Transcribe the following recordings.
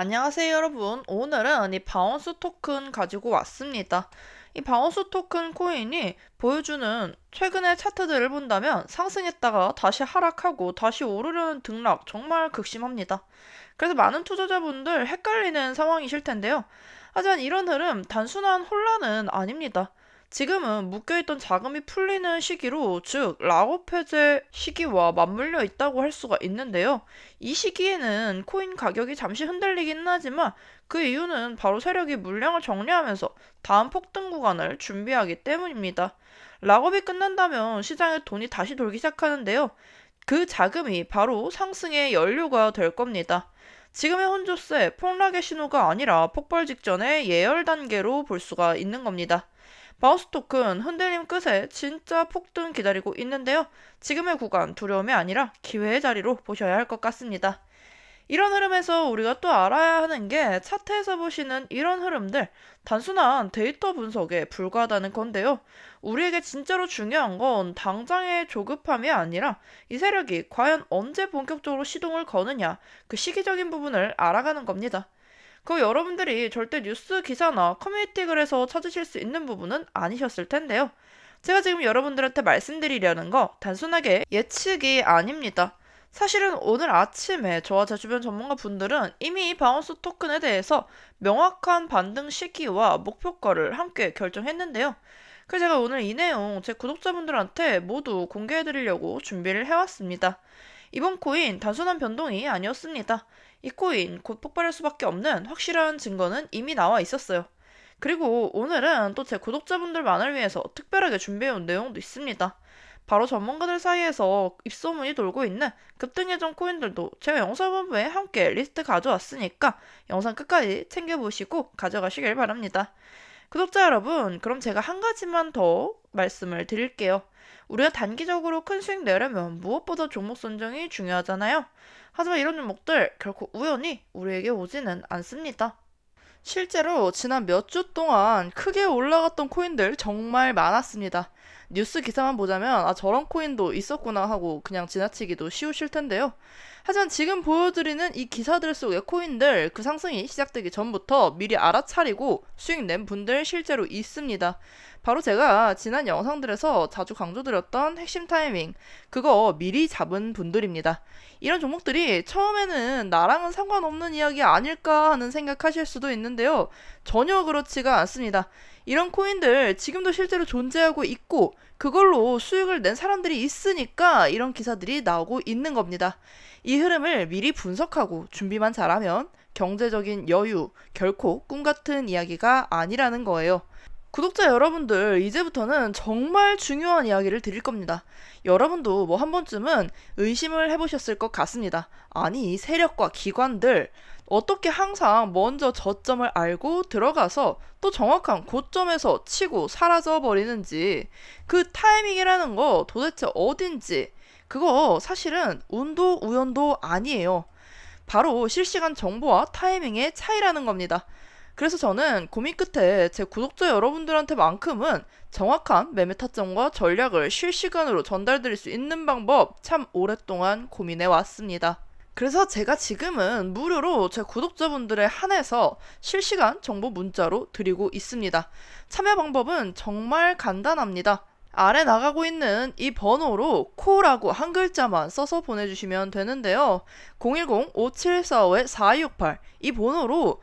안녕하세요, 여러분. 오늘은 이 바운스 토큰 가지고 왔습니다. 이 바운스 토큰 코인이 보여주는 최근의 차트들을 본다면 상승했다가 다시 하락하고 다시 오르려는 등락 정말 극심합니다. 그래서 많은 투자자분들 헷갈리는 상황이실 텐데요. 하지만 이런 흐름 단순한 혼란은 아닙니다. 지금은 묶여있던 자금이 풀리는 시기로, 즉, 락업 해제 시기와 맞물려 있다고 할 수가 있는데요. 이 시기에는 코인 가격이 잠시 흔들리기는 하지만 그 이유는 바로 세력이 물량을 정리하면서 다음 폭등 구간을 준비하기 때문입니다. 락업이 끝난다면 시장에 돈이 다시 돌기 시작하는데요. 그 자금이 바로 상승의 연료가 될 겁니다. 지금의 혼조세 폭락의 신호가 아니라 폭발 직전의 예열 단계로 볼 수가 있는 겁니다. 토큰 흔들림 끝에 진짜 폭등 기다리고 있는데요. 지금의 구간 두려움이 아니라 기회의 자리로 보셔야 할 것 같습니다. 이런 흐름에서 우리가 또 알아야 하는 게 차트에서 보시는 이런 흐름들 단순한 데이터 분석에 불과하다는 건데요. 우리에게 진짜로 중요한 건 당장의 조급함이 아니라 이 세력이 과연 언제 본격적으로 시동을 거느냐 그 시기적인 부분을 알아가는 겁니다. 그 여러분들이 절대 뉴스 기사나 커뮤니티 글에서 찾으실 수 있는 부분은 아니셨을 텐데요. 제가 지금 여러분들한테 말씀드리려는 거 단순하게 예측이 아닙니다. 사실은 오늘 아침에 저와 제 주변 전문가 분들은 이미 바운스 토큰에 대해서 명확한 반등 시기와 목표가를 함께 결정했는데요. 그래서 제가 오늘 이 내용 제 구독자분들한테 모두 공개해 드리려고 준비를 해왔습니다. 이번 코인 단순한 변동이 아니었습니다. 이 코인 곧 폭발할 수밖에 없는 확실한 증거는 이미 나와 있었어요. 그리고 오늘은 또 제 구독자분들만을 위해서 특별하게 준비해온 내용도 있습니다. 바로 전문가들 사이에서 입소문이 돌고 있는 급등 예정 코인들도 제가 영상본부에 함께 리스트 가져왔으니까 영상 끝까지 챙겨보시고 가져가시길 바랍니다. 구독자 여러분, 그럼 제가 한 가지만 더 말씀을 드릴게요. 우리가 단기적으로 큰 수익 내려면 무엇보다 종목 선정이 중요하잖아요. 하지만 이런 종목들 결코 우연히 우리에게 오지는 않습니다. 실제로 지난 몇 주 동안 크게 올라갔던 코인들 정말 많았습니다. 뉴스 기사만 보자면 아 저런 코인도 있었구나 하고 그냥 지나치기도 쉬우실 텐데요. 하지만 지금 보여드리는 이 기사들 속의 코인들 그 상승이 시작되기 전부터 미리 알아차리고 수익 낸 분들 실제로 있습니다. 바로 제가 지난 영상들에서 자주 강조드렸던 핵심 타이밍 그거 미리 잡은 분들입니다. 이런 종목들이 처음에는 나랑은 상관없는 이야기 아닐까 하는 생각하실 수도 있는데요. 전혀 그렇지가 않습니다. 이런 코인들 지금도 실제로 존재하고 있고 그걸로 수익을 낸 사람들이 있으니까 이런 기사들이 나오고 있는 겁니다. 이 흐름을 미리 분석하고 준비만 잘하면 경제적인 여유 결코 꿈 같은 이야기가 아니라는 거예요. 구독자 여러분들, 이제부터는 정말 중요한 이야기를 드릴 겁니다. 여러분도 뭐 한 번쯤은 의심을 해보셨을 것 같습니다. 아니, 이 세력과 기관들, 어떻게 항상 먼저 저점을 알고 들어가서 또 정확한 고점에서 치고 사라져 버리는지, 그 타이밍이라는 거 도대체 어딘지, 그거 사실은 운도 우연도 아니에요. 바로 실시간 정보와 타이밍의 차이라는 겁니다. 그래서 저는 고민 끝에 제 구독자 여러분들한테만큼은 정확한 매매 타점과 전략을 실시간으로 전달드릴 수 있는 방법 참 오랫동안 고민해 왔습니다. 그래서 제가 지금은 무료로 제 구독자분들에 한해서 실시간 정보 문자로 드리고 있습니다. 참여 방법은 정말 간단합니다. 아래 나가고 있는 이 번호로 코라고 한 글자만 써서 보내주시면 되는데요. 010-5745-4268 이 번호로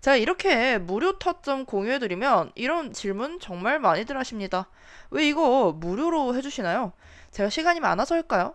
제가 이렇게 무료 타점 공유해드리면 이런 질문 정말 많이들 하십니다. 왜 이거 무료로 해주시나요? 제가 시간이 많아서일까요?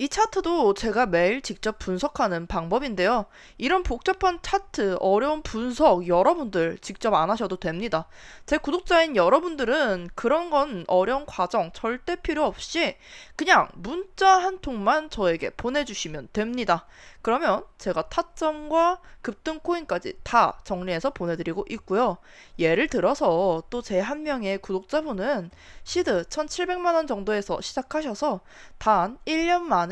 이 차트도 제가 매일 직접 분석하는 방법인데요. 이런 복잡한 차트, 어려운 분석 여러분들 직접 안 하셔도 됩니다. 제 구독자인 여러분들은 그런 건 어려운 과정 절대 필요 없이 그냥 문자 한 통만 저에게 보내주시면 됩니다. 그러면 제가 타점과 급등 코인까지 다 정리해서 보내드리고 있고요. 예를 들어서 또 제 한 명의 구독자분은 시드 1,700만 원 정도에서 시작하셔서 단 1년 만에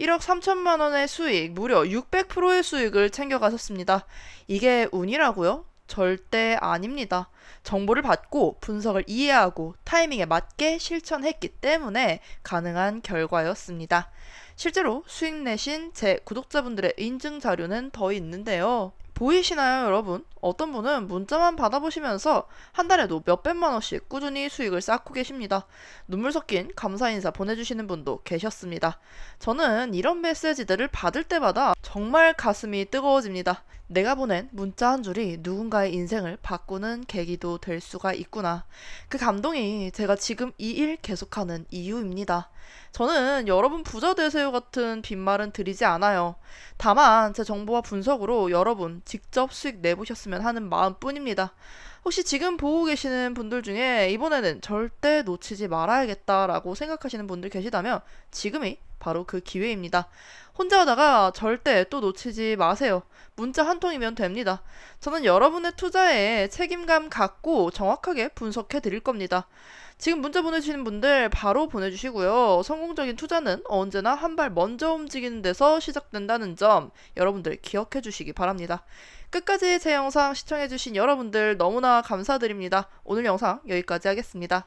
1억 3천만 원의 수익, 무려 600%의 수익을 챙겨가셨습니다. 이게 운이라고요? 절대 아닙니다. 정보를 받고 분석을 이해하고 타이밍에 맞게 실천했기 때문에 가능한 결과였습니다. 실제로 수익 내신 제 구독자분들의 인증 자료는 더 있는데요. 보이시나요, 여러분? 어떤 분은 문자만 받아보시면서 한 달에도 몇백만 원씩 꾸준히 수익을 쌓고 계십니다. 눈물 섞인 감사 인사 보내주시는 분도 계셨습니다. 저는 이런 메시지들을 받을 때마다 정말 가슴이 뜨거워집니다. 내가 보낸 문자 한 줄이 누군가의 인생을 바꾸는 계기도 될 수가 있구나. 그 감동이 제가 지금 이 일 계속하는 이유입니다. 저는 여러분 부자 되세요 같은 빈말은 드리지 않아요. 다만 제 정보와 분석으로 여러분 직접 수익 내 보셨으면 하는 마음뿐입니다. 혹시 지금 보고 계시는 분들 중에 이번에는 절대 놓치지 말아야겠다라고 생각하시는 분들 계시다면 지금이 바로 그 기회입니다. 혼자 하다가 절대 또 놓치지 마세요. 문자 한 통이면 됩니다. 저는 여러분의 투자에 책임감 갖고 정확하게 분석해 드릴 겁니다. 지금 문자 보내주시는 분들 바로 보내주시고요. 성공적인 투자는 언제나 한 발 먼저 움직이는 데서 시작된다는 점 여러분들 기억해 주시기 바랍니다. 끝까지 제 영상 시청해주신 여러분들 너무나 감사드립니다. 오늘 영상 여기까지 하겠습니다.